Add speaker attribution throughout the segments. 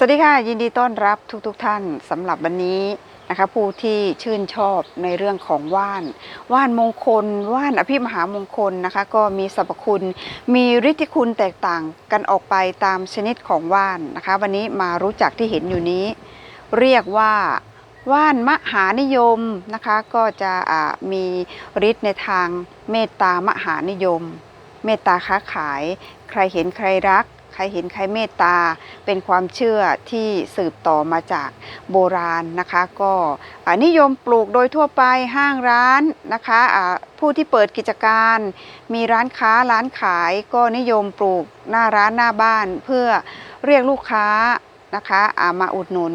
Speaker 1: สวัสดีค่ะ ยินดีต้อนรับทุกๆทท่านสำหรับวันนี้นะคะ ผู้ที่ชื่นชอบในเรื่องของว่าน ว่านมงคล ว่านอภิมหามงคลนะคะ ก็มีสรรพคุณ มีฤทธิคุณแตกต่างกันออกไปตามชนิดของว่านนะคะ วันนี้มารู้จักที่เห็นอยู่นี้ เรียกว่าว่านมหานิยมนะคะ ก็จะมีฤทธิ์ในทางเมตตามหานิยม เมตตาค้าขาย ใครเห็นใครรัก ใครเห็นใครเมตตา เป็นความเชื่อที่สืบต่อมาจากโบราณนะคะ ก็นิยมปลูกโดยทั่วไปห้างร้านนะคะผู้ที่เปิดกิจการ มีร้านค้าร้านขาย ก็นิยมปลูกหน้าร้านหน้าบ้านเพื่อเรียกลูกค้านะคะมาอุดหนุน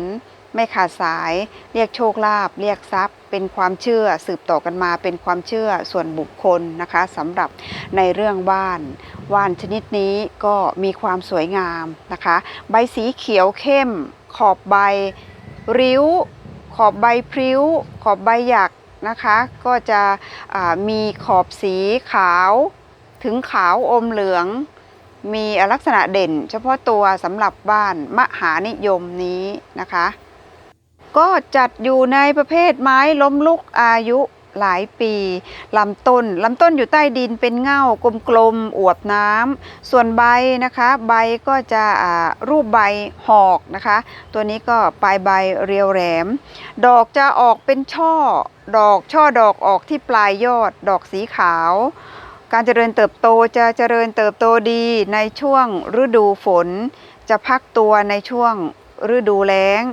Speaker 1: ไม่ขาดสาย เรียกโชคลาภเรียกทรัพย์ เป็นความเชื่อสืบต่อกันมาเป็นความเชื่อส่วนบุคคลนะคะสำหรับในเรื่องว่านว่านชนิดนี้ก็มีความสวยงามนะคะ ใบสีเขียวเข้ม ขอบใบริ้ว ขอบใบพริ้ว ขอบใบหยักนะคะ ก็จะมีขอบสีขาวถึงขาวอมเหลืองมีลักษณะเด่นเฉพาะตัวสำหรับบ้านมหานิยมนี้นะคะ ก็จัดอยู่ในประเภทไม้ล้มลุกอายุหลายปีลำต้นลำต้นอยู่ใต้ดินเป็นเง่ากลมๆอวบน้ำส่วนใบนะคะ ใบก็จะรูปใบหอกนะคะ ตัวนี้ก็ปลายใบเรียวแหลม ดอกจะออกเป็นช่อ ดอกช่อดอกออกที่ปลายยอด ดอกสีขาว การเจริญเติบโตจะเจริญเติบโตดีในช่วงฤดูฝน จะพักตัวในช่วงฤดูแล้ง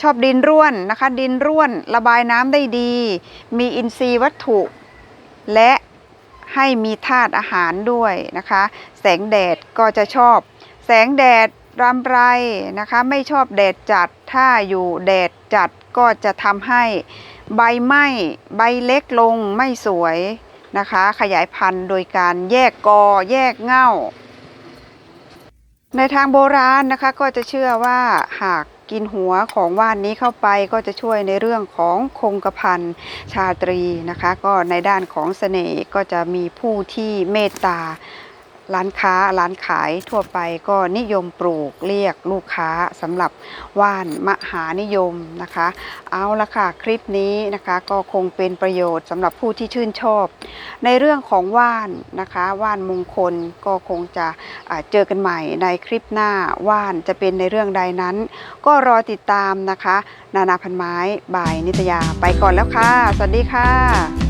Speaker 1: ชอบดินร่วนนะคะ ดินร่วนระบายน้ำได้ดี มีอินทรีย์วัตถุ และให้มีธาตุอาหารด้วยนะคะ แสงแดดก็จะชอบ แสงแดดรำไรนะคะ ไม่ชอบแดดจัดถ้าอยู่แดดจัดก็จะทำให้ใบไหม้ใบเล็กลงไม่สวยนะคะ ขยายพันธุ์โดยการแยกกอแยกเง่า ในทางโบราณนะคะก็จะเชื่อว่าหาก กินหัวของว่านนี้เข้าไปก็จะช่วยในเรื่องของคงกระพันชาตรีนะคะ ก็ในด้านของเสน่ห์ก็จะมีผู้ที่เมตตา ร้านค้าร้านขายทั่วไปก็นิยมปลูกเรียกลูกค้าสำหรับว่านมหานิยมนะคะ เอาละค่ะคลิปนี้นะคะก็คงเป็นประโยชน์สำหรับผู้ที่ชื่นชอบ ในเรื่องของว่านนะคะว่านมงคลก็คงจะอ่าเจอกันใหม่ในคลิปหน้าว่านจะเป็นในเรื่องใดนั้น ก็รอติดตามนะคะ นานาพันไม้บายนิตยาไปก่อนแล้วค่ะ สวัสดีค่ะ